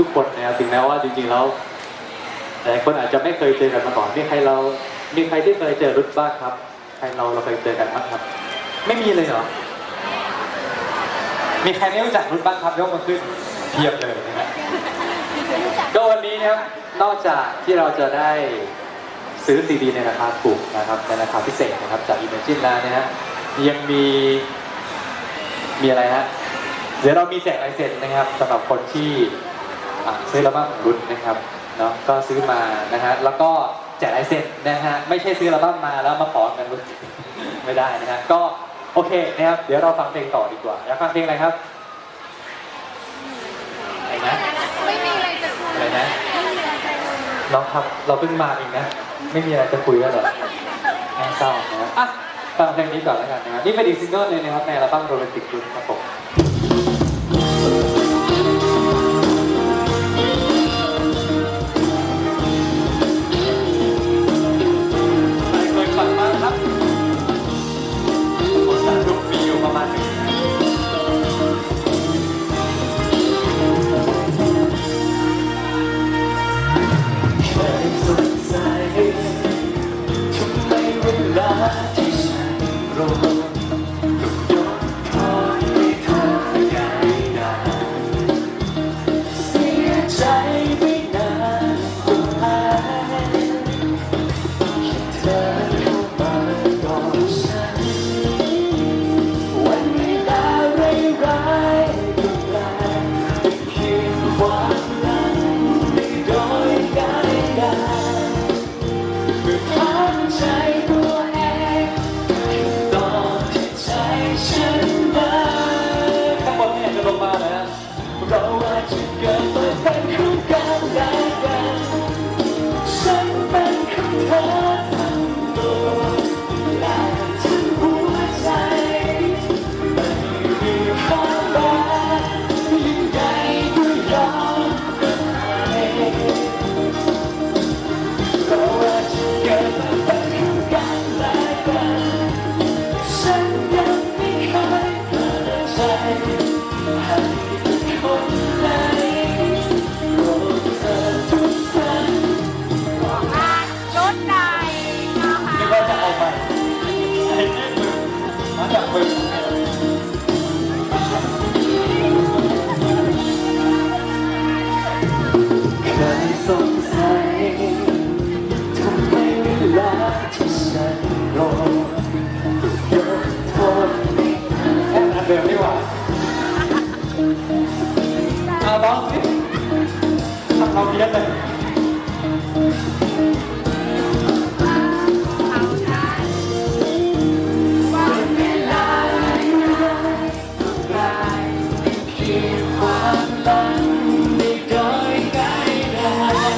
ทุกๆคนนะครับถึงแม้ว่าจริงๆแล้วหลายคนอาจจะไม่เคยเจอกันมาก่อนมีใครเรามีใครที่เคยเจอรุดบ้างครับ ใครเราเราเคยเจอกันบ้างครับ ไม่มีเลยเหรอ มีใครไม่รู้จักรุดบ้างครับยกมือขึ้นเพียบเลยนะฮะก็วันนี้นะครับนอกจากที่เราจะได้ซื้อซีดีในราคาถูกนะครับในราคาพิเศษนะครับจาก Imagine แล้วนะฮะยังมีมีอะไรฮะเดี๋ยวเรามีแจกลายเซ็นนะครับสำหรับคนที่ อ่าซื้อแล้วบ้างของรุ่นนะครับเนาะก็ซื้อมานะฮะแล้วก็แจกลายเซ็นนะฮะไม่ใช่ซื้อแล้วบ้างมาแล้วมาขอเงินรุ่นไม่ได้นะฮะก็โอเคนะครับเดี๋ยวเราฟังเพลงต่อดีกว่าอยากฟังเพลงอะไรครับอะไรนะไม่มีอะไรจะคุยอะไรนะไม่มีอะไรจะคุยน้องครับเราเพิ่งมาเองนะไม่มีอะไรจะคุยแล้วเหรอน่าเศร้านะครับอะฟังเพลงนี้ก่อนแล้วกันนะครับนี่เป็นอีกซิงเกิลหนึงนะครับในอัลบั้มโรแมนติกรุ่นครับผม เอาลองสิทำเราเพี้ยนเลยเร้ายๆเพียงความลังไม่โดยง่ายดาย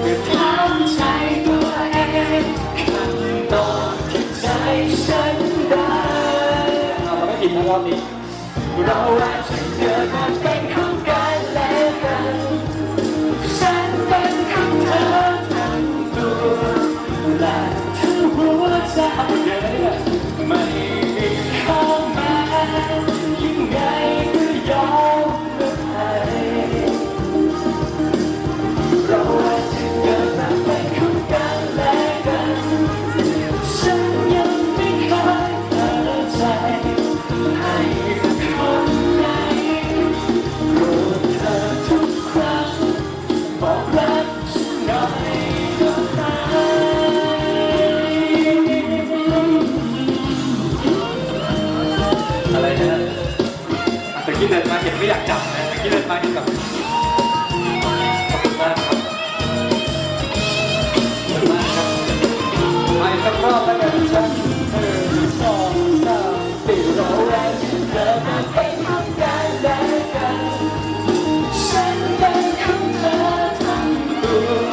เมื่อามใจตัวเองคำตอบที่ใจฉันได้เราไม่ผิดนะรอบนี้เราอาจจะเกิดมา เห็นไม่อยากจับนะตะกี้เดินมาเห็นแบบขอบคุณมากครับขอบคุณมากครับไปสักรอบแล้วกันฉันหนึ่งสองสามสี่เราอาจจะเกิดมาเป็นของกันและกันฉันเป็นของเธอทั้งตัว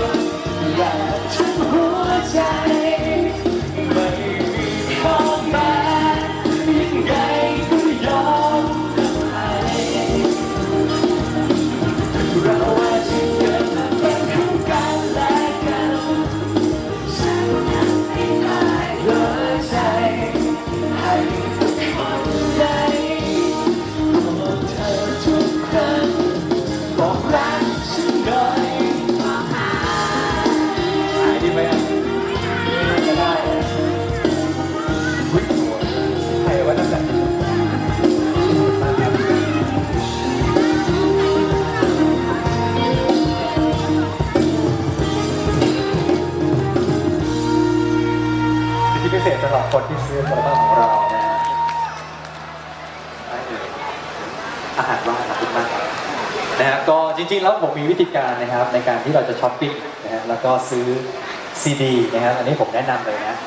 และทั้งหั คนที่ซื้ออัลบั้มของเรานะฮะได้เลยอาหารว่างขอบคุณมากครับนะฮะก็จริงๆแล้วผมมีวิธีการนะครับในการที่เราจะช้อปปิ้งนะฮะแล้วก็ซื้อซีดีนะฮะอันนี้ผมแนะนำเลยนะ